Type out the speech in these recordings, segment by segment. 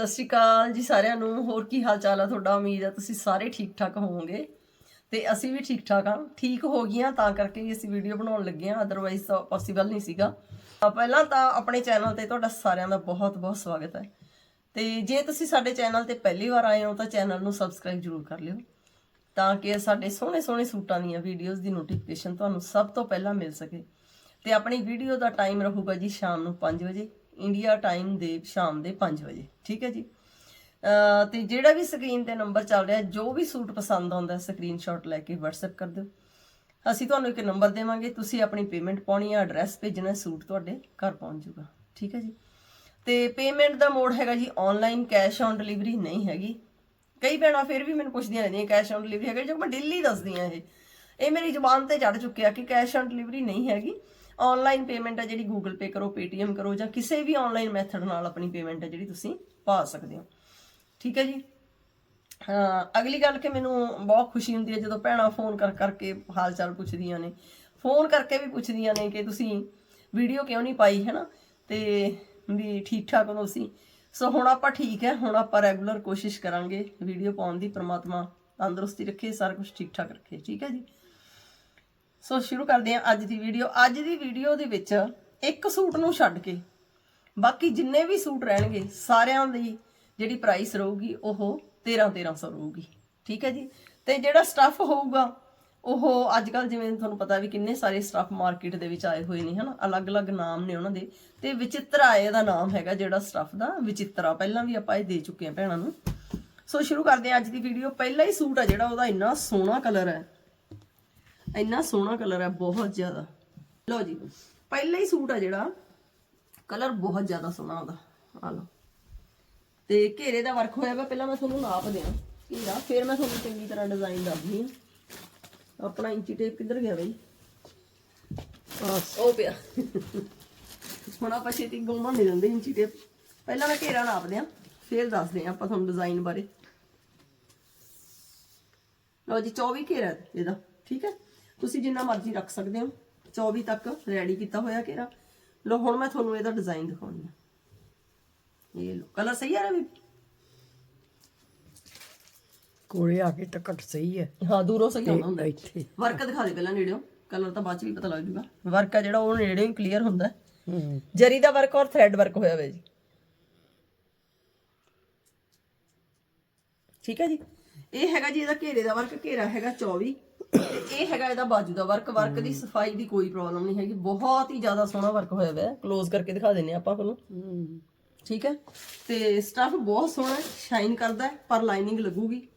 ਸਤਿ ਸ਼੍ਰੀ ਅਕਾਲ ਜੀ ਸਾਰਿਆਂ ਨੂੰ। ਹੋਰ ਕੀ ਹਾਲ ਚਾਲ ਆ ਤੁਹਾਡਾ? ਉਮੀਦ ਹੈ ਤੁਸੀਂ ਸਾਰੇ ਠੀਕ ਠਾਕ ਹੋਵੋਗੇ। ਤੇ ਅਸੀਂ ਵੀ ਠੀਕ ਠਾਕ ਆ। ਠੀਕ ਹੋ ਗਈਆਂ ਤਾਂ ਕਰਕੇ ਅਸੀਂ ਵੀਡੀਓ ਬਣਾਉਣ ਲੱਗੇ ਆ। ਅਦਰਵਾਈਜ਼ ਪੋਸੀਬਲ ਨਹੀਂ ਸੀਗਾ। ਤਾਂ ਪਹਿਲਾਂ ਤਾਂ ਆਪਣੇ ਚੈਨਲ ਤੇ ਤੁਹਾਡਾ ਸਾਰਿਆਂ ਦਾ ਬਹੁਤ ਬਹੁਤ ਸਵਾਗਤ ਹੈ। ਤੇ ਜੇ ਤੁਸੀਂ ਸਾਡੇ ਚੈਨਲ ਤੇ ਪਹਿਲੀ ਵਾਰ ਆਏ ਹੋ ਤਾਂ ਚੈਨਲ ਨੂੰ ਸਬਸਕ੍ਰਾਈਬ ਜ਼ਰੂਰ ਕਰ ਲਿਓ। ਤਾਂ ਕਿ ਸਾਡੇ ਸੋਹਣੇ ਸੋਹਣੇ ਸੂਟਾਂ ਦੀਆਂ ਵੀਡੀਓਜ਼ ਦੀ ਨੋਟੀਫਿਕੇਸ਼ਨ ਤੁਹਾਨੂੰ ਸਭ ਤੋਂ ਪਹਿਲਾਂ ਮਿਲ ਸਕੇ। ਤੇ ਆਪਣੀ ਵੀਡੀਓ ਦਾ ਟਾਈਮ ਰਹੂਗਾ ਜੀ ਸ਼ਾਮ ਨੂੰ 5 ਵਜੇ। ਇੰਡੀਆ ਟਾਈਮ ਦੇ ਸ਼ਾਮ ਦੇ 5 ਵਜੇ, ਠੀਕ ਹੈ ਜੀ? ਅਹ ਤੇ ਜਿਹੜਾ ਵੀ ਸਕਰੀਨ ਤੇ ਨੰਬਰ ਚੱਲ ਰਿਹਾ, ਜੋ ਵੀ ਸੂਟ ਪਸੰਦ ਆਉਂਦਾ ਸਕਰੀਨਸ਼ਾਟ ਲੈ ਕੇ WhatsApp ਕਰ ਦਿਓ। ਅਸੀਂ ਤੁਹਾਨੂੰ ਇੱਕ ਨੰਬਰ ਦੇਵਾਂਗੇ, ਤੁਸੀਂ ਆਪਣੀ ਪੇਮੈਂਟ ਪਾਉਣੀ ਹੈ ਐਡਰੈਸ ਭੇਜਣਾ, ਸੂਟ ਤੁਹਾਡੇ ਘਰ ਪਹੁੰਚ ਜਾਊਗਾ, ਠੀਕ ਹੈ ਜੀ? ਤੇ ਪੇਮੈਂਟ ਦਾ ਮੋਡ ਹੈਗਾ ਜੀ ਆਨਲਾਈਨ ਕੈਸ਼ ਔਨ ਡਿਲੀਵਰੀ ਨਹੀਂ ਹੈਗੀ। ਕਈ ਭੈਣਾਂ ਫਿਰ ਵੀ ਮੈਨੂੰ ਪੁੱਛਦੀਆਂ ਰਹਿੰਦੀਆਂ ਕੈਸ਼ ਔਨ ਡਿਲੀਵਰੀ ਹੈਗਾ ਜੋ ਮੈਂ ਡੇਲੀ ਦੱਸਦੀ ਆ ਇਹ। ਇਹ ਮੇਰੀ ਜ਼ੁਬਾਨ ਤੇ ਚੜ ਚੁੱਕਿਆ ਕਿ ਕੈਸ਼ ਔਨ ਡਿਲੀਵਰੀ ਨਹੀਂ ਹੈਗੀ। ਆਨਲਾਈਨ ਪੇਮੈਂਟ ਹੈ ਜਿਹੜੀ ਗੂਗਲ ਪੇ ਕਰੋ ਪੇਟੀਐਮ ਕਰੋ ਜਾਂ ਕਿਸੇ ਵੀ ਆਨਲਾਈਨ ਮੈਥਡ ਨਾਲ ਆਪਣੀ ਪੇਮੈਂਟ ਹੈ ਜਿਹੜੀ ਤੁਸੀਂ ਪਾ ਸਕਦੇ ਹੋ। ਠੀਕ ਹੈ ਜੀ? ਅਗਲੀ ਗੱਲ ਕਿ ਮੈਨੂੰ ਬਹੁਤ ਖੁਸ਼ੀ ਹੁੰਦੀ ਹੈ ਜਦੋਂ ਭੈਣਾਂ ਫੋਨ ਕਰ ਕਰਕੇ ਹਾਲ ਚਾਲ ਪੁੱਛਦੀਆਂ ਨੇ। ਫੋਨ ਕਰਕੇ ਵੀ ਪੁੱਛਦੀਆਂ ਨੇ ਕਿ ਤੁਸੀਂ ਵੀਡੀਓ ਕਿਉਂ ਨਹੀਂ ਪਾਈ ਹੈ ਨਾ ਤੇ ਵੀ ਠੀਕ ਠਾਕ ਹੋ ਤੁਸੀਂ। ਸੋ ਹੁਣ ਆਪਾਂ ਠੀਕ ਹੈ, ਹੁਣ ਆਪਾਂ ਰੈਗੂਲਰ ਕੋਸ਼ਿਸ਼ ਕਰਾਂਗੇ ਵੀਡੀਓ ਪਾਉਣ ਦੀ, ਪ੍ਰਮਾਤਮਾ ਤੰਦਰੁਸਤੀ ਰੱਖੇ, ਸਾਰਾ ਕੁਝ ਠੀਕ ਠਾਕ ਰੱਖੇ। ਠੀਕ ਹੈ ਜੀ? ਸੋ ਸ਼ੁਰੂ ਕਰਦੇ ਹਾਂ ਅੱਜ ਦੀ ਵੀਡੀਓ। ਅੱਜ ਦੀ ਵੀਡੀਓ ਦੇ ਵਿੱਚ ਇੱਕ ਸੂਟ ਨੂੰ ਛੱਡ ਕੇ ਬਾਕੀ ਜਿੰਨੇ ਵੀ ਸੂਟ ਰਹਿਣਗੇ, ਸਾਰਿਆਂ ਦੀ ਜਿਹੜੀ ਪ੍ਰਾਈਸ ਰਹੂਗੀ, ਉਹ 13 1300 ਰਹੂਗੀ। ਠੀਕ ਹੈ ਜੀ? ਤੇ ਜਿਹੜਾ ਸਟੱਫ ਹੋਊਗਾ, ਉਹ ਅੱਜ ਕੱਲ ਜਿਵੇਂ ਤੁਹਾਨੂੰ ਪਤਾ ਵੀ ਕਿੰਨੇ ਸਾਰੇ ਸਟੱਫ ਮਾਰਕੀਟ ਦੇ ਵਿੱਚ ਆਏ ਹੋਏ ਨੇ, ਹਨਾ? ਅਲੱਗ-ਅਲੱਗ ਨਾਮ ਨੇ ਉਹਨਾਂ ਦੇ। ਤੇ ਵਿਚਿਤਰਾ ਇਹਦਾ ਨਾਮ ਹੈਗਾ ਜਿਹੜਾ ਸਟੱਫ ਦਾ, ਵਿਚਿਤਰਾ ਪਹਿਲਾਂ ਵੀ ਆਪਾਂ ਇਹ ਦੇ ਚੁੱਕੇ ਹਾਂ ਭੈਣਾਂ ਨੂੰ। ਸੋ ਸ਼ੁਰੂ ਕਰਦੇ ਹਾਂ ਅੱਜ ਦੀ ਵੀਡੀਓ। ਪਹਿਲਾ ਹੀ ਸੂਟ ਆ ਜਿਹੜਾ, ਉਹਦਾ ਇੰਨਾ ਸੋਹਣਾ ਕਲਰ ਹੈ। ਇੰਨਾ ਸੋਹਣਾ ਕਲਰ ਹੈ, ਬਹੁਤ ਜ਼ਿਆਦਾ। ਲਓ ਜੀ, ਪਹਿਲਾ ਹੀ ਸੂਟ ਆ ਜਿਹੜਾ, ਕਲਰ ਬਹੁਤ ਜ਼ਿਆਦਾ ਸੋਹਣਾ ਉਹਦਾ। ਆ ਲਓ। ਤੇ ਘੇਰੇ ਦਾ ਵਰਕ ਹੋਇਆ ਵਾ ਪਹਿਲਾਂ ਮੈਂ ਤੁਹਾਨੂੰ ਨਾਪ ਦਿਆਂ। ਘੇਰਾ, ਫਿਰ ਮੈਂ ਤੁਹਾਨੂੰ ਚੰਗੀ ਤਰ੍ਹਾਂ ਡਿਜ਼ਾਈਨ ਦੱਸਦੀ ਹਾਂ। ਆਪਣਾ ਇੰਚੀ ਟੇਪ ਕਿੱਧਰ ਗਿਆ ਬਈ? ਉਹ ਪਿਆ। ਹੁਣ ਆਪਾਂ ਛੇਤੀ ਗੁੰਮਾ ਨਹੀਂ ਦਿੰਦੇ ਇੰਚੀ ਟੇਪ ਪਹਿਲਾਂ ਮੈਂ ਘੇਰਾ ਨਾਪਦੇ ਦਿਆਂ, ਫਿਰ ਦੱਸਦੇ ਹਾਂ ਆਪਾਂ ਤੁਹਾਨੂੰ ਡਿਜ਼ਾਈਨ ਬਾਰੇ। ਲਓ ਜੀ 24 ਘੇਰਾ ਇਹਦਾ, ਠੀਕ ਹੈ? ਤੁਸੀਂ ਜਿੰਨਾ ਮਰਜ਼ੀ ਰੱਖ ਸਕਦੇ ਹੋ। 24 ਤੱਕ ਰੈਡੀ ਕੀਤਾ ਹੋਇਆ ਘੇਰਾ। ਲਓ ਹੁਣ ਮੈਂ ਤੁਹਾਨੂੰ ਇਹਦਾ ਡਿਜ਼ਾਈਨ ਦਿਖਾਉਣੀ ਹੈ ਇਹ ਲੋ ਕਲਰ ਸਹੀ ਆ ਰਿਹਾ ਵੀ ਕੋਲੇ ਆ ਕੇ ਤਾਂ ਘੱਟ ਸਹੀ ਹੈ। ਹਾਂ ਦੂਰੋਂ ਸਹੀ ਆਉਂਦਾ ਹੁੰਦਾ। ਇੱਥੇ। ਵਰਕ ਦਿਖਾ ਦੇ ਪਹਿਲਾਂ ਨੇੜਿਓਂ। ਕਲਰ ਤਾਂ ਬਾਅਦ ਚ ਵੀ ਪਤਾ ਲੱਗ ਜੂਗਾ। ਵਰਕ ਆ ਜਿਹੜਾ ਉਹ ਨੇੜਿਓਂ ਹੀ ਕਲੀਅਰ ਹੁੰਦਾ। ਜਰੀ ਦਾ ਵਰਕ ਔਰ ਥ੍ਰੈਡ ਵਰਕ ਹੋਇਆ ਹੋਇਆ ਜੀ। ਠੀਕ ਹੈ ਜੀ। ਇਹ ਹੈਗਾ ਜੀ ਇਹਦਾ ਘੇਰੇ ਦਾ ਵਰਕ ਘੇਰਾ ਹੈਗਾ 24 ਤੇ ਇਹ ਹੈਗਾ ਇਹਦਾ ਬਾਜੂ ਦਾ ਵਰਕ ਵਰਕ ਦੀ ਸਫ਼ਾਈ ਦੀ ਕੋਈ ਪ੍ਰੋਬਲਮ ਨਹੀਂ ਹੈਗੀ। ਬਹੁਤ ਹੀ ਜ਼ਿਆਦਾ ਸੋਹਣਾ ਵਰਕ ਹੋਇਆ ਹੋਇਆ ਹੈ ক্লোਜ਼ ਕਰਕੇ ਦਿਖਾ ਦਿੰਨੇ ਆਪਾਂ ਤੁਹਾਨੂੰ। ਠੀਕ ਹੈ? ਤੇ ਸਟਫ ਬਹੁਤ ਸੋਹਣਾ ਸ਼ਾਈਨ ਕਰਦਾ ਹੈ ਪਰ ਲਾਈਨਿੰਗ ਲੱਗੂਗੀ।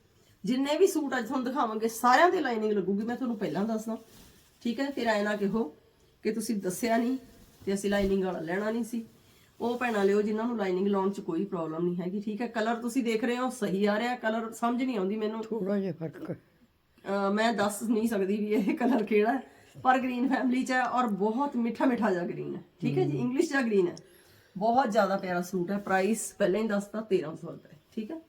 ਜਿੰਨੇ ਵੀ ਸੂਟ ਅੱਜ ਤੁਹਾਨੂੰ ਦਿਖਾਵਾਂਗੇ ਸਾਰਿਆਂ ਤੇ ਲਾਈਨਿੰਗ ਲੱਗੂਗੀ। ਮੈਂ ਤੁਹਾਨੂੰ ਪਹਿਲਾਂ ਦੱਸਦਾ। ਠੀਕ ਹੈ? ਫਿਰ ਐ ਨਾ ਕਿਹੋ ਕਿ ਤੁਸੀਂ ਦੱਸਿਆ ਨਹੀਂ ਤੇ ਅਸੀਂ ਲਾਈਨਿੰਗ ਵਾਲਾ ਲੈਣਾ ਨਹੀਂ ਸੀ। ਉਹ ਭੈਣਾਂ ਲਿਓ ਜਿਨ੍ਹਾਂ ਨੂੰ ਲਾਈਨਿੰਗ ਲਾਉਣ 'ਚ ਕੋਈ ਪ੍ਰੋਬਲਮ ਨਹੀਂ ਹੈਗੀ। ਠੀਕ ਹੈ? ਕਲਰ ਤੁਸੀਂ ਦੇਖ ਰਹੇ ਹੋ ਸਹੀ ਆ ਰਿਹਾ। ਕਲਰ ਸਮਝ ਨਹੀਂ ਆਉਂਦੀ ਮੈਨੂੰ। ਥੋੜਾ ਜਿਹਾ ਫ਼ਰਕ। ਮੈਂ ਦੱਸ ਨਹੀਂ ਸਕਦੀ ਵੀ ਇਹ ਕਲਰ ਕਿਹੜਾ ਹੈ ਪਰ ਗ੍ਰੀਨ ਫੈਮਿਲੀ ਚ ਹੈ ਔਰ ਬਹੁਤ ਮਿੱਠਾ ਮਿੱਠਾ ਜਿਹਾ ਗ੍ਰੀਨ ਹੈ ਠੀਕ ਹੈ ਜੀ? ਇੰਗਲਿਸ਼ ਜਿਹਾ ਗ੍ਰੀਨ ਹੈ। ਬਹੁਤ ਜ਼ਿਆਦਾ ਪਿਆਰਾ ਸੂਟ ਹੈ। ਪ੍ਰਾਈਸ ਪਹਿਲਾਂ ਹੀ ਦੱਸਤਾ 1300 ਰੁਪਏ ਠੀਕ ਹੈ?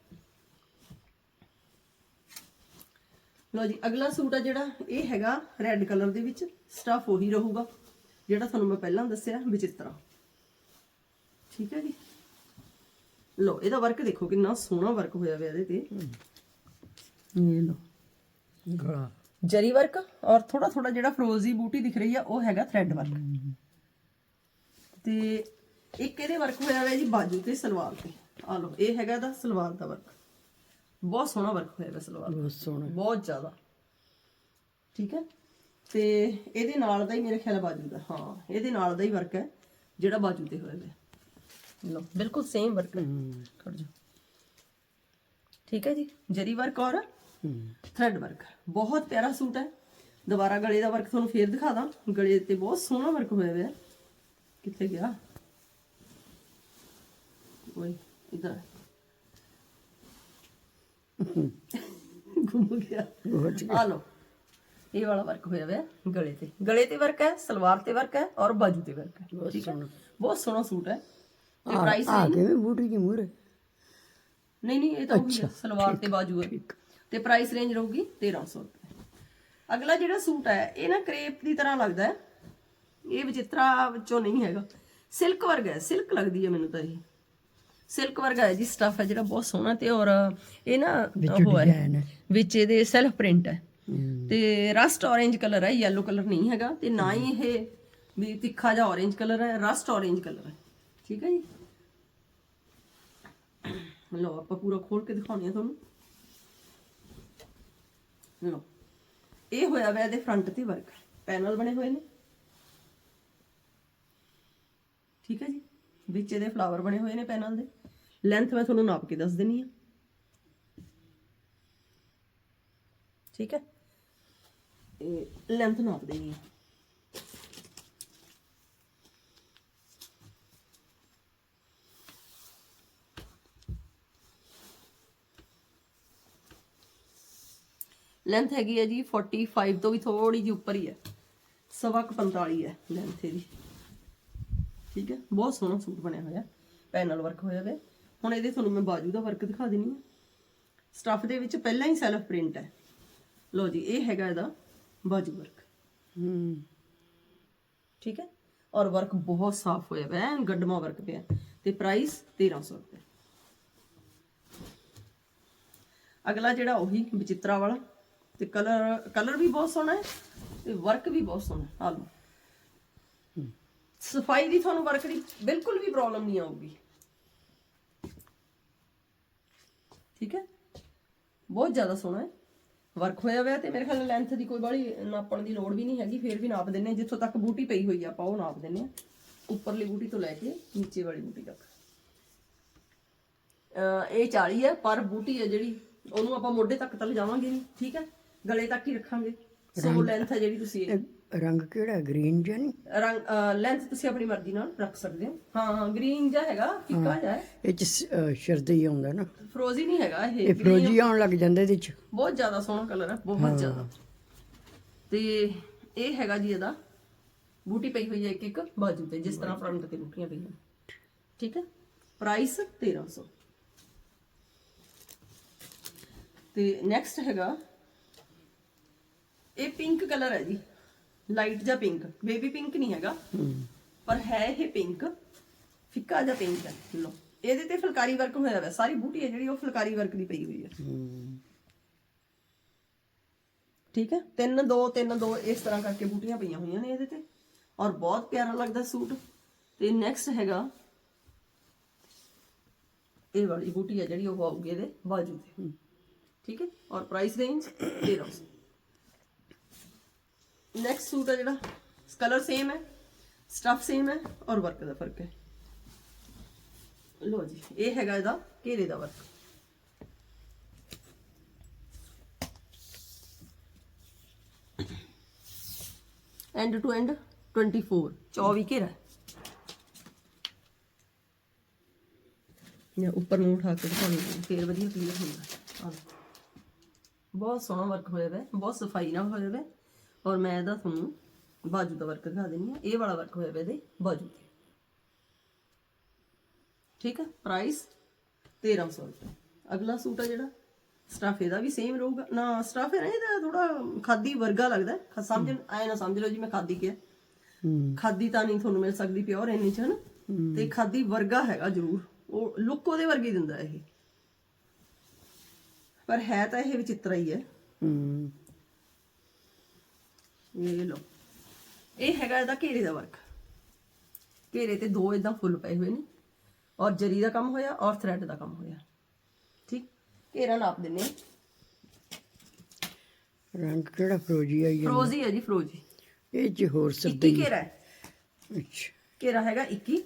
ਲੋ ਜੀ ਅਗਲਾ ਸੂਟ ਹੈ ਜਿਹੜਾ ਇਹ ਹੈਗਾ ਰੈੱਡ ਕਲਰ ਦੇ ਵਿੱਚ। ਸਟਫ ਉਹੀ ਰਹੂਗਾ ਜਿਹੜਾ ਤੁਹਾਨੂੰ ਮੈਂ ਪਹਿਲਾਂ ਦੱਸਿਆ ਵਿਚਿਤਰਾ। ਠੀਕ ਹੈ ਜੀ? ਲੋ ਇਹਦਾ ਵਰਕ ਦੇਖੋ ਕਿੰਨਾ ਸੋਹਣਾ ਵਰਕ ਹੋਇਆ ਹੋਇਆ ਇਹਦੇ ਤੇ। ਇਹ ਲੋ ਗਲਾ ਜਰੀ ਵਰਕ ਔਰ ਥੋੜਾ ਥੋੜਾ ਜਿਹੜਾ ਫਰੋਜ਼ੀ ਬੂਟੀ ਦਿਖ ਰਹੀ ਆ ਉਹ ਹੈਗਾ ਥ੍ਰੈਡ ਵਰਕ ਤੇ ਇੱਕ ਇਹਦੇ ਵਰਕ ਹੋਇਆ ਹੋਇਆ ਜੀ ਬਾਜੂ ਤੇ ਸਲਵਾਰ ਤੇ। ਆ ਲਓ ਇਹ ਹੈਗਾ ਦਾ ਸਲਵਾਰ ਦਾ ਵਰਕ ਬਹੁਤ ਸੋਹਣਾ ਵਰਕ ਹੋਇਆ ਹੋਇਆ ਸਲਵਾਰ। ਬਹੁਤ ਸੋਹਣਾ। ਬਹੁਤ ਜ਼ਿਆਦਾ। ਠੀਕ ਹੈ? ਤੇ ਇਹਦੇ ਨਾਲ ਦਾ ਹੀ ਮੇਰੇ ਖਿਆਲ ਬਾਜੂ ਦਾ ਹਾਂ ਇਹਦੇ ਨਾਲ ਦਾ ਹੀ ਵਰਕ ਹੈ ਜਿਹੜਾ ਬਾਜੂ ਤੇ ਹੋਇਆ ਹੋਇਆ। ਲਓ ਬਿਲਕੁਲ ਸੇਮ ਵਰਕ ਹੈ। ਹੂੰ। ਖੜ ਜਾ ਠੀਕ ਹੈ ਜੀ? ਜਰੀ ਵਰਕ ਔਰ ਹੂੰ ਥ੍ਰੈਡ ਵਰਕ ਬਹੁਤ ਪਿਆਰਾ ਸੂਟ ਹੈ। ਦੁਬਾਰਾ ਗਲੇ ਦਾ ਵਰਕ ਤੁਹਾਨੂੰ ਫੇਰ ਦਿਖਾ ਦਾਂ। ਗਲੇ ਤੇ ਬਹੁਤ ਸੋਹਣਾ ਵਰਕ ਹੋਇਆ ਹੋਇਆ। ਕਿੱਥੇ ਗਿਆ? ਓਏ ਇਧਰ। ਗੁੰਮ ਗਿਆ। ਬਹੁਤ ਆ ਲੋ ਇਹ ਵਾਲਾ ਵਰਕ ਹੋਇਆ ਹੋਇਆ ਗਲੇ ਤੇ। ਗਲੇ ਤੇ ਵਰਕ ਹੈ ਸਲਵਾਰ ਤੇ ਵਰਕ ਹੈ ਔਰ ਬਾਜੂ ਤੇ ਵਰਕ ਹੈ। ਬਹੁਤ ਠੀਕ ਹੈ? ਸੋਹਣਾ। ਬਹੁਤ ਸੋਹਣਾ ਸੂਟ ਹੈ। ਤੇ ਪ੍ਰਾਈਸ ਆ ਕੇ ਮੂਰੇ ਨਹੀਂ ਨਹੀਂ ਇਹ ਤਾਂ ਸਲਵਾਰ ਤੇ ਬਾਜੂ ਹੈ। ਤੇ ਪ੍ਰਾਈਸ ਰੇਂਜ ਰਹੂਗੀ 1300 ਰੁਪਏ। ਅਗਲਾ ਜਿਹੜਾ ਸੂਟ ਹੈ ਇਹ ਨਾ ਕ੍ਰੇਪ ਦੀ ਤਰ੍ਹਾਂ ਲੱਗਦਾ ਹੈ। ਇਹ ਵਿਚਿਤਰਾ ਵਿੱਚੋਂ ਨਹੀਂ ਹੈਗਾ। ਸਿਲਕ ਵਰਗਾ ਹੈ ਸਿਲਕ ਲੱਗਦੀ ਹੈ ਮੈਨੂੰ ਤਾਂ ਇਹ। ਸਿਲਕ ਵਰਗਾ ਹੈ ਜੀ ਸਟਫ ਹੈ ਜਿਹੜਾ ਬਹੁਤ ਸੋਹਣਾ ਤੇ ਔਰ ਇਹ ਨਾ ਉਹ ਹੈ ਵਿੱਚ ਇਹਦੇ ਸੈਲਫ ਪ੍ਰਿੰਟ ਹੈ। ਤੇ ਰਸਟ orange ਕਲਰ ਹੈ ਯੈਲੋ ਕਲਰ ਨਹੀਂ ਹੈਗਾ ਤੇ ਨਾ ਹੀ ਇਹ ਵੀ ਤਿੱਖਾ ਜਿਹਾ orange ਕਲਰ ਹੈ ਰਸਟ orange ਕਲਰ ਹੈ। ਠੀਕ ਹੈ ਜੀ? ਲਓ ਆਪਾਂ ਪੂਰਾ ਖੋਲ ਕੇ ਦਿਖਾਉਣੀ ਆ ਤੁਹਾਨੂੰ। ਲਓ ਇਹ ਹੋਇਆ ਵਾ ਇਹਦੇ ਫਰੰਟ ਤੇ ਵਰਕ ਪੈਨਲ ਬਣੇ ਹੋਏ ਨੇ। ਠੀਕ ਹੈ ਜੀ? ਵਿੱਚ ਇਹਦੇ ਫਲਾਵਰ ਬਣੇ ਹੋਏ ਨੇ ਪੈਨਲ ਦੇ। ਲੈਂਥ ਮੈਂ ਤੁਹਾਨੂੰ ਨਾਪ ਕੇ ਦੱਸ ਦਿੰਨੀ ਆ। ਠੀਕ ਹੈ? ਇਹ ਲੈਂਥ ਨਾਪ ਦੇਣੀ ਹੈ ਲੈਂਥ ਹੈਗੀ ਹੈ ਜੀ 45 ਤੋਂ ਵੀ ਥੋੜੀ ਜਿਹੀ ਉੱਪਰ ਹੀ ਹੈ ਸਵਾ ਕੁ 45 ਹੈ ਲੈਂਥ ਇਹਦੀ। ਠੀਕ ਹੈ ਬਹੁਤ ਸੋਹਣਾ ਸੂਟ ਬਣਿਆ ਹੋਇਆ। ਪੈਨਲ ਵਰਕ ਹੋਇਆ ਹੋਇਆ ਹੁਣ ਇਹਦੇ ਤੁਹਾਨੂੰ ਮੈਂ ਬਾਜੂ ਦਾ ਵਰਕ ਦਿਖਾ ਦਿੰਨੀ ਆ। ਸਟਫ ਦੇ ਵਿੱਚ ਪਹਿਲਾਂ ਹੀ ਸੈਲਫ ਪ੍ਰਿੰਟ ਹੈ ਲਓ ਜੀ ਇਹ ਹੈਗਾ ਇਹਦਾ ਬਾਜੂ ਵਰਕ ਠੀਕ ਹੈ ਔਰ ਵਰਕ ਬਹੁਤ ਸਾਫ਼ ਹੋਇਆ ਹੋਇਆ ਹੈ ਗੱਡਮਾ ਵਰਕ ਪਿਆ। ਤੇ ਪ੍ਰਾਈਸ 1300 ਰੁਪਏ। ਅਗਲਾ ਜਿਹੜਾ ਉਹੀ ਵਿਚਿਤਰਾ ਵਾਲਾ। ਤੇ ਕਲਰ ਕਲਰ ਵੀ ਬਹੁਤ ਸੋਹਣਾ ਹੈ ਤੇ ਵਰਕ ਵੀ ਬਹੁਤ ਸੋਹਣਾ। ਆ ਲਓ ਸਫ਼ਾਈ ਦੀ ਤੁਹਾਨੂੰ ਵਰਕ ਦੀ ਬਿਲਕੁਲ ਵੀ ਪ੍ਰੋਬਲਮ ਨਹੀਂ ਆਊਗੀ। ਠੀਕ ਹੈ? ਬਹੁਤ ਜ਼ਿਆਦਾ ਸੋਹਣਾ ਹੈ। ਵਰਕ ਹੋਇਆ ਹੋਇਆ ਤੇ ਮੇਰੇ ਖਿਆਲ ਨਾਲ ਲੈਂਥ ਦੀ ਕੋਈ ਬਾਹਲੀ ਨਾਪਣ ਦੀ ਲੋੜ ਵੀ ਨਹੀਂ ਹੈਗੀ ਫੇਰ ਵੀ ਨਾਪ ਦਿੰਨੇ। ਜਿੱਥੋਂ ਤੱਕ ਬੂਟੀ ਪਈ ਹੋਈ ਆ ਆਪਾਂ ਉਹ ਨਾਪ ਦਿੰਨੇ ਆ ਉੱਪਰਲੀ ਬੂਟੀ ਤੋਂ ਲੈ ਕੇ ਨੀਚੇ ਵਾਲੀ ਬੂਟੀ ਤੱਕ। ਇਹ 40 ਹੈ ਪਰ ਬੂਟੀ ਹੈ ਜਿਹੜੀ ਉਹਨੂੰ ਆਪਾਂ ਮੋਢੇ ਤੱਕ ਤਾਂ ਲਿਜਾਵਾਂਗੇ ਨਹੀਂ। ਠੀਕ ਹੈ? ਗਲੇ ਤੱਕ ਹੀ ਰੱਖਾਂਗੇ। ਸੋ ਲੈਂਥ ਹੈ ਜਿਹੜੀ ਤੁਸੀਂ। ਇਹ ਇਹ ਰੰਗ ਕਿਹੜਾ ਗ੍ਰੀਨ ਜਾਂ ਨਹੀਂ? ਰੰਗ ਲੈਂਥ ਤੁਸੀਂ ਆਪਣੀ ਮਰਜ਼ੀ ਨਾਲ ਰੱਖ ਸਕਦੇ ਹੋ। ਹਾਂ ਗ੍ਰੀਨ ਜਿਹਾ ਹੈਗਾ ਫਿੱਕਾ ਜਿਹਾ ਹੈ। ਇਹ ਚ ਸ- ਅਹ, ਸ਼ਰਦਈ ਆਉਂਦਾ ਨਾ। ਫਰੋਜ਼ੀ ਨਹੀਂ ਹੈਗਾ ਇਹ। ਇਹ ਫਰੋਜੀ ਆਉਣ ਲੱਗ ਜਾਂਦਾ ਇਹਦੇ ਚ। ਬਹੁਤ ਜ਼ਿਆਦਾ ਸੋਹਣਾ ਕਲਰ ਹੈ ਬਹੁਤ ਜ਼ਿਆਦਾ। ਤੇ ਇਹ ਹੈਗਾ ਜੀ ਇਹਦਾ ਬੂਟੀ ਪਈ ਹੋਈ ਹੈ ਇੱਕ ਇੱਕ ਬਾਜੂ ਤੇ ਜਿਸ ਤਰ੍ਹਾਂ ਫਰੰਟ ਤੇ ਬੂਟੀਆਂ ਪਈਆਂ। ਠੀਕ ਹੈ? ਪ੍ਰਾਈਸ 1300 ਤੇ ਨੈਕਸਟ ਹੈਗਾ ਇਹ ਪਿੰਕ ਕਲਰ ਹੈ ਜੀ। ਲਾਈਟ ਜਿਹਾ ਪਿੰਕ ਬੇਬੀ ਪਿੰਕ ਨਹੀਂ ਹੈਗਾ। ਪਰ ਹੈ ਇਹ ਪਿੰਕ ਫਿੱਕਾ ਜਿਹਾ ਪਿੰਕ ਹੈ। ਲੋ ਇਹਦੇ ਤੇ ਫੁਲਕਾਰੀ ਵਰਕ ਹੋਇਆ ਹੋਇਆ। ਸਾਰੀ ਬੂਟੀ ਹੈ ਜਿਹੜੀ ਉਹ ਫੁਲਕਾਰੀ ਵਰਕ ਦੀ ਪਈ ਹੋਈ ਹੈ। ਠੀਕ ਹੈ? ਤਿੰਨ ਦੋ ਤਿੰਨ ਦੋ ਇਸ ਤਰ੍ਹਾਂ ਕਰਕੇ ਬੂਟੀਆਂ ਪਈਆਂ ਹੋਈਆਂ ਨੇ ਇਹਦੇ ਤੇ। ਔਰ ਬਹੁਤ ਪਿਆਰਾ ਲੱਗਦਾ ਸੂਟ। ਤੇ ਨੈਕਸਟ ਹੈਗਾ ਇਹ ਵਾਲੀ ਬੂਟੀ ਹੈ ਜਿਹੜੀ ਉਹ ਆਊਗੀ ਇਹਦੇ ਬਾਜੂ ਤੇ। ਠੀਕ ਹੈ? ਔਰ ਪ੍ਰਾਈਸ ਰੇਂਜ 1300 ਨੈਕਸਟ ਸੂਟ ਹੈ ਜਿਹੜਾ। ਕਲਰ ਸੇਮ ਹੈ ਸਟਫ ਸੇਮ ਹੈ ਔਰ ਵਰਕ ਦਾ ਫ਼ਰਕ ਹੈ। ਲੋ ਜੀ ਇਹ ਹੈਗਾ ਇਹਦਾ ਘੇਰੇ ਦਾ ਵਰਕ ਐਂਡ ਟੂ ਐਂਡ 24 24 ਘੇਰਾ ਇਹ ਉੱਪਰ ਨੂੰ ਉਠਾ ਕੇ ਦਿਖਾਉਣੀ ਫੇਰ ਵਧੀਆ ਕਲੀਅਰ ਹੁੰਦਾ। ਬਹੁਤ ਸੋਹਣਾ ਵਰਕ ਹੋਇਆ ਹੋਇਆ ਹੈ, ਬਹੁਤ ਸਫ਼ਾਈ ਨਾਲ ਹੋਇਆ ਹੋਇਆ ਹੈ। ਔਰ ਮੈਂ ਇਹਦਾ ਤੁਹਾਨੂੰ ਬਾਜੂ ਦਾ ਵਰਕ ਦਿਖਾ ਦਿੰਨੀ ਆ ਇਹ ਵਾਲਾ ਵਰਕ ਹੋਇਆ ਹੋਇਆ ਇਹਦੇ ਬਾਜੂ ਤੇ। ਠੀਕ ਹੈ ਪ੍ਰਾਈਸ 1300 ਰੁਪਏ। ਅਗਲਾ ਸੂਟ ਆ ਜਿਹੜਾ ਸਟਾਫ ਇਹਦਾ ਵੀ ਸੇਮ ਰਹੂਗਾ। ਨਾ ਸਟਾਫ ਹੈ ਨਾ ਇਹਦਾ ਥੋੜਾ ਖਾਦੀ ਵਰਗਾ ਲੱਗਦਾ। ਸਮਝ ਆਏ ਨਾ ਸਮਝ ਲਓ ਜੀ ਮੈਂ ਖਾਦੀ ਕਿਹਾ। ਖਾਦੀ ਤਾਂ ਨਹੀਂ ਤੁਹਾਨੂੰ ਮਿਲ ਸਕਦੀ ਪਿਓਰ ਇੰਨੀ ਚ ਹਨ? ਤੇ ਖਾਦੀ ਵਰਗਾ ਹੈਗਾ ਜ਼ਰੂਰ। ਉਹ ਲੁੱਕ ਉਹਦੇ ਵਰਗੀ ਦਿੰਦਾ ਇਹ। ਪਰ ਹੈ ਤਾਂ ਇਹ ਵਿਚਿਤਰਾ ਹੀ। ਹੈ। ਇਹ ਲਓ। ਇਹ ਹੈਗਾ ਇਹਦਾ ਘੇਰੇ ਦਾ ਵਰਕ ਘੇਰੇ ਤੇ ਦੋ ਇਦਾਂ ਫੁੱਲ ਪਏ ਹੋਏ ਨੇ। ਔਰ ਜਰੀ ਦਾ ਕੰਮ ਹੋਇਆ ਔਰ ਥ੍ਰੈਡ ਦਾ ਕੰਮ ਹੋਇਆ। ਠੀਕ? ਘੇਰਾ ਨਾਪ ਦਿੰਨੇ ਆ ਰੰਗ ਕਿਹੜਾ ਫਰੋਜੀ ਆਈ ਜਾਂਦਾ? ਫਰੋਜ਼ੀ ਹੈ ਜੀ ਫਰੋਜ਼ੀ। ਇਹ ਚ ਹੋਰ 21 ਸਰਦਈ ਘੇਰਾ ਹੈ। ਅੱਛਾ। ਘੇਰਾ ਹੈਗਾ 21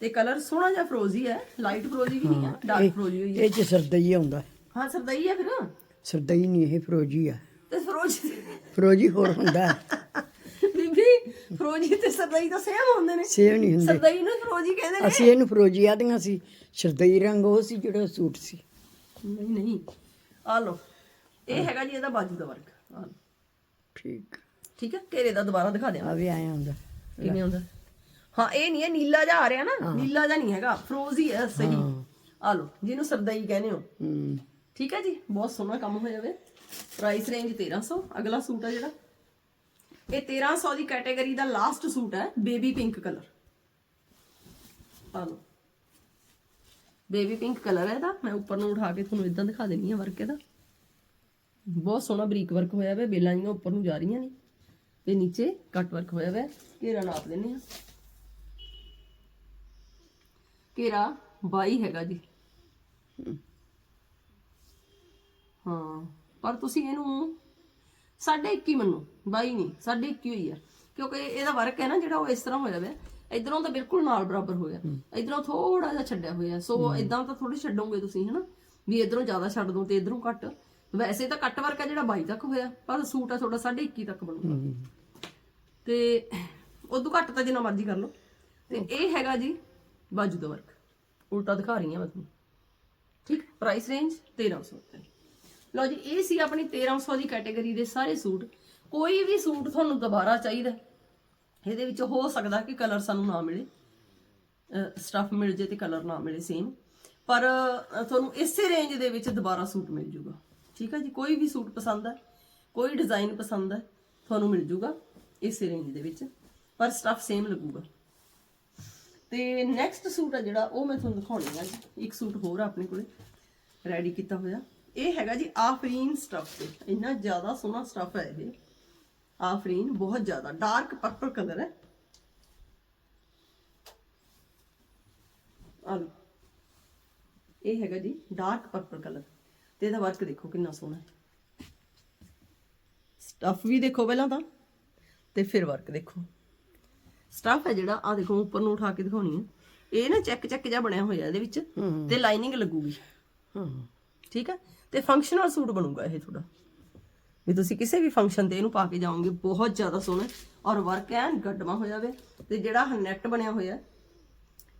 ਤੇ ਕਲਰ ਸੋਹਣਾ ਜਿਹਾ ਫਰੋਜ਼ੀ ਹੈ। ਲਾਈਟ ਫਰੋਜ਼ੀ ਵੀ ਨਹੀਂ ਹੈ ਡਾਰਕ ਫਰੋਜ਼ੀ ਹੋਈ ਹੈ। ਇਹ ਚ ਸਰਦਈ ਆਉਂਦਾ। ਹਾਂ ਸਰਦਾਈ ਹੈ ਫਿਰ। ਸਰਦਈ ਨਹੀਂ ਇਹ ਫਰੋਜੀ ਆ। ਫਰੋਜ਼ੀ ਫਰੋਜੀ ਹੋਰ ਹੁੰਦਾ। ਬੀਬੀ ਫਰੋਜ਼ੀ ਤੇ ਸਰਦਾਈ ਤਾਂ ਸੇਮ ਹੁੰਦੇ ਨੇ। ਸੇਮ ਨਹੀਂ ਹੁੰਦੇ। ਸਰਦਾਈ ਨੂੰ ਫਰੋਜ਼ੀ ਕਹਿੰਦੇ ਨੇ। ਅਸੀਂ ਇਹਨੂੰ ਫਰੋਜੀ ਆਦੀਆਂ ਸੀ। ਸਰਦਈ ਰੰਗ ਉਹ ਸੀ ਜਿਹੜਾ ਸੂਟ ਸੀ। ਨਹੀਂ ਨਹੀਂ। ਆ ਲਓ। ਇਹ ਹੈਗਾ ਜੀ ਇਹਦਾ ਬਾਜੂ ਦਾ ਵਰਕ ਆ ਠੀਕ। ਠੀਕ ਹੈ ਘੇਰੇ ਦਾ ਦੁਬਾਰਾ ਦਿਖਾ ਦਿਆਂ। ਆ ਵੀ ਆਇਆ ਹੁੰਦਾ। ਕਿਵੇਂ ਹੁੰਦਾ ਹਾਂ ਇਹ ਨਹੀਂ ਹੈ ਨੀਲਾ ਜਿਹਾ ਆ ਰਿਹਾ ਨਾ। ਨੀਲਾ ਜਿਹਾ ਨਹੀਂ ਹੈਗਾ। ਫਰੋਜ਼ੀ ਹੈ ਸਹੀ। ਆ ਲਓ ਜਿਹਨੂੰ ਸਰਦਾਈ ਕਹਿੰਦੇ ਹੋ। ਹਮ, ਠੀਕ ਹੈ ਜੀ? ਬਹੁਤ ਸੋਹਣਾ ਕੰਮ ਹੋ ਜਾਵੇ ਪ੍ਰਾਈਸ ਰੇਂਜ 1300 ਅਗਲਾ ਸੂਟ ਹੈ ਜਿਹੜਾ। ਇਹ 1300 ਦੀ ਕੈਟਾਗਰੀ ਦਾ ਲਾਸਟ ਸੂਟ ਹੈ ਬੇਬੀ ਪਿੰਕ ਕਲਰ ਆ ਲਓ ਬੇਬੀ ਪਿੰਕ ਕਲਰ ਹੈ ਇਹਦਾ। ਮੈਂ ਉੱਪਰ ਨੂੰ ਉਠਾ ਕੇ ਤੁਹਾਨੂੰ ਇਦਾਂ ਦਿਖਾ ਦੇਣੀ ਆ ਵਰਕ ਇਹਦਾ। ਬਹੁਤ ਸੋਹਣਾ ਬਰੀਕ ਵਰਕ ਹੋਇਆ ਵੇ, ਬੇਲਾਂ ਜਿਹੀਆਂ ਉੱਪਰ ਨੂੰ ਜਾ ਰਹੀਆਂ ਨੇ। ਤੇ ਨੀਚੇ ਕੱਟ ਵਰਕ ਹੋਇਆ ਹੋਇਆ ਘੇਰਾ ਨਾਪ ਦਿੰਨੇ ਆ ਘੇਰਾ 22 ਹੈਗਾ ਜੀ। ਹਾਂ ਪਰ ਤੁਸੀਂ ਇਹਨੂੰ ਸਾਢੇ 21 ਮੰਨੋ 22 ਨਹੀਂ ਸਾਢੇ 21 ਹੋਈ ਆ। ਕਿਉਂਕਿ ਇਹਦਾ ਵਰਕ ਹੈ ਨਾ ਜਿਹੜਾ ਉਹ ਇਸ ਤਰ੍ਹਾਂ ਹੋਇਆ ਹੋਇਆ ਇਧਰੋਂ ਤਾਂ ਬਿਲਕੁਲ ਨਾਲ ਬਰਾਬਰ ਹੋਇਆ। ਇਧਰੋਂ ਥੋੜਾ ਜਿਹਾ ਛੱਡਿਆ ਹੋਇਆ ਸੋ ਇਦਾਂ ਤਾਂ ਥੋੜੀ ਛੱਡੋਗੇ ਤੁਸੀਂ ਹਨਾ? ਵੀ ਇਧਰੋਂ ਜ਼ਿਆਦਾ ਛੱਡ ਦੋ ਤੇ ਇਧਰੋਂ ਘੱਟ। ਵੈਸੇ ਤਾਂ ਕੱਟ ਵਰਕ ਹੈ ਜਿਹੜਾ 22 ਤੱਕ ਹੋਇਆ ਪਰ ਸੂਟ ਆ ਤੁਹਾਡਾ ਸਾਢੇ 21 ਤੱਕ ਬਣੂਗਾ। ਤੇ ਉਦੋਂ ਘੱਟ ਤਾਂ ਜਿੰਨਾ ਮਰਜ਼ੀ ਕਰ ਲਓ। ਤੇ ਇਹ ਹੈਗਾ ਜੀ ਬਾਜੂ ਦਾ ਵਰਕ। ਉਲਟਾ ਦਿਖਾ ਰਹੀ ਹਾਂ ਮੈਂ ਤੁਹਾਨੂੰ। ਠੀਕ? ਪ੍ਰਾਈਸ ਰੇਂਜ 1300 ਰੁਪਏ। ਲਓ ਜੀ, ਇਹ ਸੀ ਆਪਣੀ 1300 ਦੀ ਕੈਟਾਗਰੀ ਦੇ ਸਾਰੇ ਸੂਟ। ਕੋਈ ਵੀ ਸੂਟ ਤੁਹਾਨੂੰ ਦੁਬਾਰਾ ਚਾਹੀਦਾ ਇਹਦੇ ਵਿੱਚ ਹੋ ਸਕਦਾ ਕਿ ਕਲਰ ਸਾਨੂੰ ਨਾ ਮਿਲੇ। ਸਟਫ ਮਿਲ ਜੇ ਤੇ ਕਲਰ ਨਾ ਮਿਲੇ ਸੇਮ ਪਰ ਤੁਹਾਨੂੰ ਇਸੇ ਰੇਂਜ ਦੇ ਵਿੱਚ ਦੁਬਾਰਾ ਸੂਟ ਮਿਲ ਜੂਗਾ। ਠੀਕ ਹੈ ਜੀ, ਕੋਈ ਵੀ ਸੂਟ ਪਸੰਦ ਹੈ, ਕੋਈ ਡਿਜ਼ਾਈਨ ਪਸੰਦ ਹੈ, ਤੁਹਾਨੂੰ ਮਿਲ ਜੂਗਾ ਇਸੇ ਰੇਂਜ ਦੇ ਵਿੱਚ। ਪਰ ਸਟਫ ਸੇਮ ਲੱਗੂਗਾ। ਤੇ ਨੈਕਸਟ ਸੂਟ ਆ ਜਿਹੜਾ, ਉਹ ਮੈਂ ਤੁਹਾਨੂੰ ਦਿਖਾਉਣੀ ਆ ਜੀ। ਇੱਕ ਸੂਟ ਹੋਰ ਆ ਆਪਣੇ ਕੋਲੇ ਰੈਡੀ ਕੀਤਾ ਹੋਇਆ। ਇਹ ਹੈਗਾ ਜੀ ਆਫਰੀਨ ਸਟਫ ਤੇ। ਇੰਨਾ ਜ਼ਿਆਦਾ ਸੋਹਣਾ ਸਟਫ ਹੈ ਇਹ। ਆਫਰੀਨ ਬਹੁਤ ਜ਼ਿਆਦਾ। ਡਾਰਕ ਪਰਪਲ ਕਲਰ ਹੈ। ਆ ਲਓ। ਇਹ ਹੈਗਾ ਜੀ ਡਾਰਕ ਪਰਪਲ ਕਲਰ ਤੇ ਇਹਦਾ ਵਰਕ ਦੇਖੋ ਕਿੰਨਾ ਸੋਹਣਾ ਹੈ। ਸਟਫ ਵੀ ਦੇਖੋ ਪਹਿਲਾਂ ਤਾਂ। ਤੇ ਫਿਰ ਵਰਕ ਦੇਖੋ। ਸਟਫ ਹੈ ਜਿਹੜਾ ਆ ਦੇਖੋ ਉੱਪਰ ਨੂੰ ਉਠਾ ਕੇ ਦਿਖਾਉਣੀ ਹੈ। ਇਹ ਨਾ ਚੈੱਕ ਚੈੱਕ ਜਿਹਾ ਬਣਿਆ ਹੋਇਆ ਇਹਦੇ ਵਿੱਚ। ਤੇ ਲਾਈਨਿੰਗ ਲੱਗੂਗੀ। ਹਾਂ। ਠੀਕ ਹੈ? ਤੇ ਫੰਕਸ਼ਨਲ ਸੂਟ ਬਣੂਗਾ ਇਹ ਤੁਹਾਡਾ। ਵੀ ਤੁਸੀਂ ਕਿਸੇ ਵੀ ਫੰਕਸ਼ਨ ਤੇ ਇਹਨੂੰ ਪਾ ਕੇ ਜਾਓਗੇ, ਬਹੁਤ ਜ਼ਿਆਦਾ ਸੋਹਣਾ ਔਰ ਵਰਕ ਐਨ ਗੱਡਵਾ ਹੋਇਆ ਵੇ ਤੇ ਜਿਹੜਾ ਨੈਟ ਬਣਿਆ ਹੋਇਆ,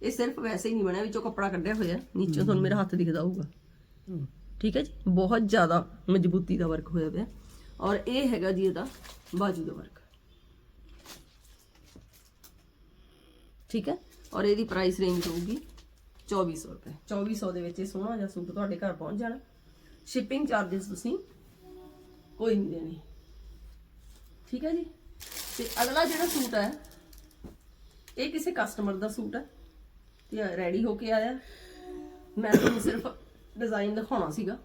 ਇਹ ਸਿਰਫ ਵੈਸੇ ਹੀ ਨਹੀਂ ਬਣਿਆ, ਵਿੱਚੋਂ ਕੱਪੜਾ ਕੱਢਿਆ ਹੋਇਆ, ਨੀਚੇ ਤੁਹਾਨੂੰ ਮੇਰਾ ਹੱਥ ਦਿਖਦਾ ਹੋਊਗਾ। ਠੀਕ ਹੈ ਜੀ? ਬਹੁਤ ਜ਼ਿਆਦਾ ਮਜ਼ਬੂਤੀ ਦਾ ਵਰਕ ਹੋਇਆ ਪਿਆ। ਔਰ ਇਹ ਹੈਗਾ ਜੀ ਇਹਦਾ ਬਾਜੂ ਦਾ ਵਰਕ ਠੀਕ ਹੈ? ਔਰ ਇਹਦੀ ਪ੍ਰਾਈਸ ਰੇਂਜ ਹੋਊਗੀ 2400 ਰੁਪਏ। 2400 ਦੇ ਵਿੱਚ ਇਹ ਸੋਹਣਾ ਜਿਹਾ ਸੂਟ ਤੁਹਾਡੇ ਘਰ ਪਹੁੰਚ ਜਾਣਾ। ਸ਼ਿਪਿੰਗ ਚਾਰजेस ਤੁਸੀਂ ਕੋਈ ਨਹੀਂ ਦੇਣੇ। ਠੀਕ ਹੈ ਜੀ? ਤੇ ਅਗਲਾ ਜਿਹੜਾ ਸੂਟ ਹੈ ਇਹ ਕਿਸੇ ਕਸਟਮਰ ਦਾ ਸੂਟ ਹੈ। ਤੇ ਰੈਡੀ ਹੋ ਕੇ ਆਇਆ। ਮੈਂ ਤੁਹਾਨੂੰ ਸਿਰਫ ਡਿਜ਼ਾਈਨ ਦਿਖਾਉਣਾ ਸੀਗਾ।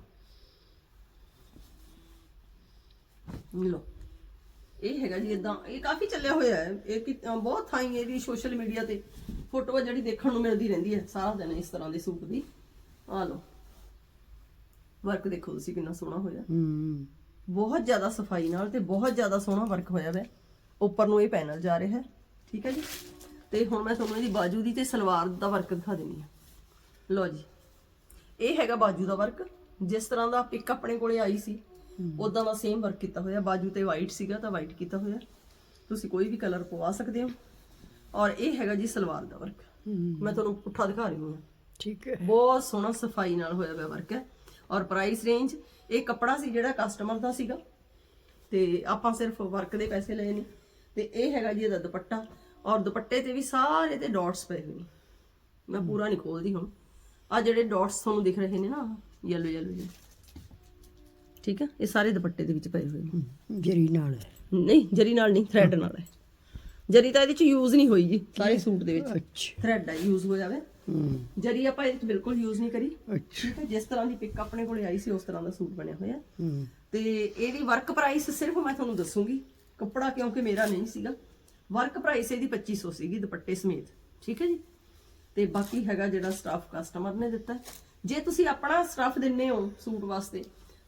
ਲੋ ਇਹ ਹੈਗਾ ਜੀ ਇਦਾਂ ਇਹ ਕਾਫੀ ਚੱਲਿਆ ਹੋਇਆ ਹੈ। ਇਹ ਕਿ ਅ, ਬਹੁਤ ਥਾਈਂ ਇਹਦੀ ਸੋਸ਼ਲ ਮੀਡੀਆ ਤੇ। ਫੋਟੋ ਜਿਹੜੀ ਦੇਖਣ ਨੂੰ ਮਿਲਦੀ ਰਹਿੰਦੀ ਹੈ। ਸਾਰਾ ਦਿਨ ਇਸ ਤਰ੍ਹਾਂ ਦੇ ਸੂਟ ਦੀ। ਆ ਲੋ ਵਰਕ ਦੇਖੋ ਤੁਸੀਂ ਕਿੰਨਾ ਸੋਹਣਾ ਹੋਇਆ। ਹੂੰ। ਬਹੁਤ ਜ਼ਿਆਦਾ ਸਫ਼ਾਈ ਨਾਲ ਤੇ ਬਹੁਤ ਜ਼ਿਆਦਾ ਸੋਹਣਾ ਵਰਕ ਹੋਇਆ ਹੈ ਉੱਪਰ ਨੂੰ ਇਹ ਪੈਨਲ ਜਾ ਰਿਹਾ ਹੈ ਠੀਕ ਹੈ ਜੀ? ਤੇ ਹੁਣ ਮੈਂ ਤੁਹਾਨੂੰ ਇਹਦੀ ਬਾਜੂ ਦੀ ਤੇ ਸਲਵਾਰ ਦਾ ਵਰਕ ਦਿਖਾ ਦਿੰਨੀ ਆ ਲਓ ਜੀ। ਇਹ ਹੈਗਾ ਬਾਜੂ ਦਾ ਵਰਕ। ਜਿਸ ਤਰ੍ਹਾਂ ਦਾ ਪਿਕ ਆਪਣੇ ਕੋਲੇ ਆਈ ਸੀ ਉਦਾਂ ਦਾ ਸੇਮ ਵਰਕ ਕੀਤਾ ਹੋਇਆ। ਬਾਜੂ ਤੇ ਵਾਈਟ ਸੀਗਾ ਤਾਂ ਵਾਈਟ ਕੀਤਾ ਹੋਇਆ। ਤੁਸੀਂ ਕੋਈ ਵੀ ਕਲਰ ਪਵਾ ਸਕਦੇ ਹੋ। ਔਰ ਇਹ ਹੈਗਾ ਜੀ ਸਲਵਾਰ ਦਾ ਵਰਕ। ਮੈਂ ਤੁਹਾਨੂੰ ਪੁੱਠਾ ਦਿਖਾ ਰਹੀ ਹਾਂ। ਠੀਕ ਹੈ। ਬਹੁਤ ਸੋਹਣਾ ਸਫ਼ਾਈ ਨਾਲ ਹੋਇਆ ਹੋਇਆ ਵਰਕ ਹੈ। ਔਰ ਪ੍ਰਾਈਸ ਰੇਂਜ ਇਹ ਕੱਪੜਾ ਸੀ ਜਿਹੜਾ ਕਸਟਮਰ ਦਾ ਸੀਗਾ। ਤੇ ਆਪਾਂ ਸਿਰਫ ਵਰਕ ਦੇ ਪੈਸੇ ਲਏ ਨੇ। ਤੇ ਇਹ ਹੈਗਾ ਜੀ ਇਹਦਾ ਦੁਪੱਟਾ। ਔਰ ਦੁਪੱਟੇ ਤੇ ਵੀ ਸਾਰੇ ਤੇ ਡਾਟਸ ਪਏ ਹੋਏ ਨੇ। ਮੈਂ ਪੂਰਾ ਨਹੀਂ ਖੋਲਦੀ ਹੁਣ। ਆ ਜਿਹੜੇ ਡਾਟਸ ਤੁਹਾਨੂੰ ਦਿਖ ਰਹੇ ਨੇ ਨਾ ਯੈਲੋ ਯੈਲੋ ਜਿਹੇ ਠੀਕ ਹੈ ਇਹ ਸਾਰੇ ਦੁਪੱਟੇ ਦੇ ਵਿੱਚ ਪਏ ਹੋਏ ਨੇ। ਜਰੀ ਨਾਲ ਨਹੀਂ ਜਰੀ ਨਾਲ ਨਹੀਂ ਥ੍ਰੈਡ ਨਾਲ ਹੈ। ਜਰੀ ਤਾਂ ਇਹਦੇ ਚ ਯੂਜ਼ ਨਹੀਂ ਹੋਈ ਜੀ ਸਾਰੇ ਸੂਟ ਦੇ ਵਿੱਚ। ਥ੍ਰੈਡ ਹੈ ਯੂਜ਼ ਹੋ ਜਾਵੇ। ਜਰੀ ਆਪਾਂ ਇਹ ਬਿਲਕੁਲ ਯੂਜ਼ ਨਹੀਂ ਕਰੀ। ਠੀਕ ਹੈ ਜਿਸ ਤਰ੍ਹਾਂ ਦੀ ਪਿਕ ਆਪਣੇ ਕੋਲੇ ਆਈ ਸੀ ਉਸ ਤਰ੍ਹਾਂ ਦਾ ਸੂਟ ਬਣਿਆ ਹੋਇਆ। ਹੂੰ। ਤੇ ਇਹਦੀ ਵਰਕ ਪ੍ਰਾਈਸ ਸਿਰਫ ਮੈਂ ਤੁਹਾਨੂੰ ਦੱਸੂਗੀ ਕੱਪੜਾ ਕਿਉਂਕਿ ਮੇਰਾ ਨਹੀਂ ਸੀਗਾ। ਵਰਕ ਪ੍ਰਾਈਸ ਇਹਦੀ 2500 ਸੀਗੀ ਦੁਪੱਟੇ ਸਮੇਤ ਠੀਕ ਹੈ ਜੀ? ਤੇ ਬਾਕੀ ਹੈਗਾ ਜਿਹੜਾ ਸਟਾਫ ਕਸਟਮਰ ਨੇ ਦਿੱਤਾ। ਜੇ ਤੁਸੀਂ ਆਪਣਾ ਸਟਾਫ ਦਿੰਨੇ ਹੋ ਸੂਟ ਵਾਸਤੇ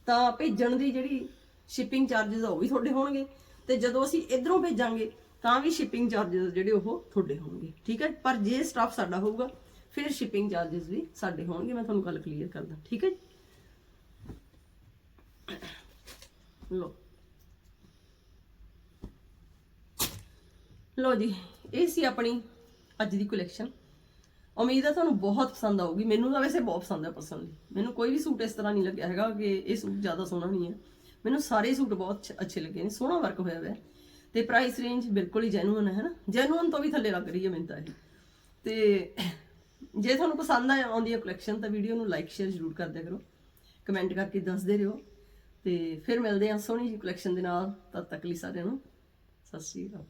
ਤਾਂ ਭੇਜਣ ਦੀ ਜਿਹੜੀ ਸ਼ਿਪਿੰਗ ਚਾਰजेस ਉਹ ਵੀ ਤੁਹਾਡੇ ਹੋਣਗੇ। ਤੇ ਜਦੋਂ ਅਸੀਂ ਇਧਰੋਂ ਭੇਜਾਂਗੇ ਤਾਂ ਵੀ ਸ਼ਿਪਿੰਗ ਚਾਰजेस ਜਿਹੜੇ ਉਹ ਤੁਹਾਡੇ ਹੋਣਗੇ ਠੀਕ ਹੈ? ਪਰ ਜੇ ਸਟਾਫ ਸਾਡਾ ਹੋਊਗਾ ਫਿਰ ਸ਼ਿਪਿੰਗ ਚਾਰजेस ਵੀ ਸਾਡੇ ਹੋਣਗੇ, ਮੈਂ ਤੁਹਾਨੂੰ ਗੱਲ ਕਲੀਅਰ ਕਰਦਾ, ਠੀਕ ਹੈ ਜੀ? ਲੋ ਲੋ ਜੀ, ਇਹ ਸੀ ਆਪਣੀ ਅੱਜ ਦੀ ਕਲੈਕਸ਼ਨ ਉਮੀਦ ਹੈ ਤੁਹਾਨੂੰ ਬਹੁਤ ਪਸੰਦ ਆਊਗੀ। ਮੈਨੂੰ ਤਾਂ ਵੈਸੇ ਬਹੁਤ ਪਸੰਦ ਹੈ ਪਰਸਨਲੀ ਮੈਨੂੰ ਕੋਈ ਵੀ ਸੂਟ ਇਸ ਤਰ੍ਹਾਂ ਨਹੀਂ ਲੱਗਿਆ ਹੈਗਾ ਕਿ ਇਹ ਸੂਟ ਜ਼ਿਆਦਾ ਸੋਹਣਾ ਨਹੀਂ ਹੈ। ਮੈਨੂੰ ਸਾਰੇ ਸੂਟ ਬਹੁਤ ਅੱਛੇ ਲੱਗੇ ਨੇ, ਸੋਹਣਾ ਵਰਕ ਹੋਇਆ ਹੋਇਆ। ਹੈ ਤੇ ਪ੍ਰਾਈਸ ਰੇਂਜ ਬਿਲਕੁਲ ਹੀ ਜੈਨੂਅਨ ਹੈ ਨਾ। ਜੈਨੂਅਨ ਤੋਂ ਵੀ ਥੱਲੇ ਲੱਗ ਰਹੀ ਹੈ ਮੈਨੂੰ ਤਾਂ ਇਹ। ਤੇ ਜੇ ਤੁਹਾਨੂੰ ਪਸੰਦ ਆਇਆ ਆਉਂਦੀ ਹੈ ਕਲੈਕਸ਼ਨ ਤਾਂ ਵੀਡੀਓ ਨੂੰ ਲਾਈਕ ਸ਼ੇਅਰ ਜ਼ਰੂਰ ਕਰ ਕਰੋ। ਕਮੈਂਟ ਕਰਕੇ ਦੱਸਦੇ ਰਹੋ। ਤੇ ਫਿਰ ਮਿਲਦੇ ਹਾਂ ਸੋਹਣੀ ਜੀ ਕਲੈਕਸ਼ਨ ਦੇ ਨਾਲ। ਤਦ ਤੱਕ ਲਈ ਸਾਰਿਆਂ ਨੂੰ, ਸਤਿ ਸ਼੍ਰੀ ਅਕਾਲ।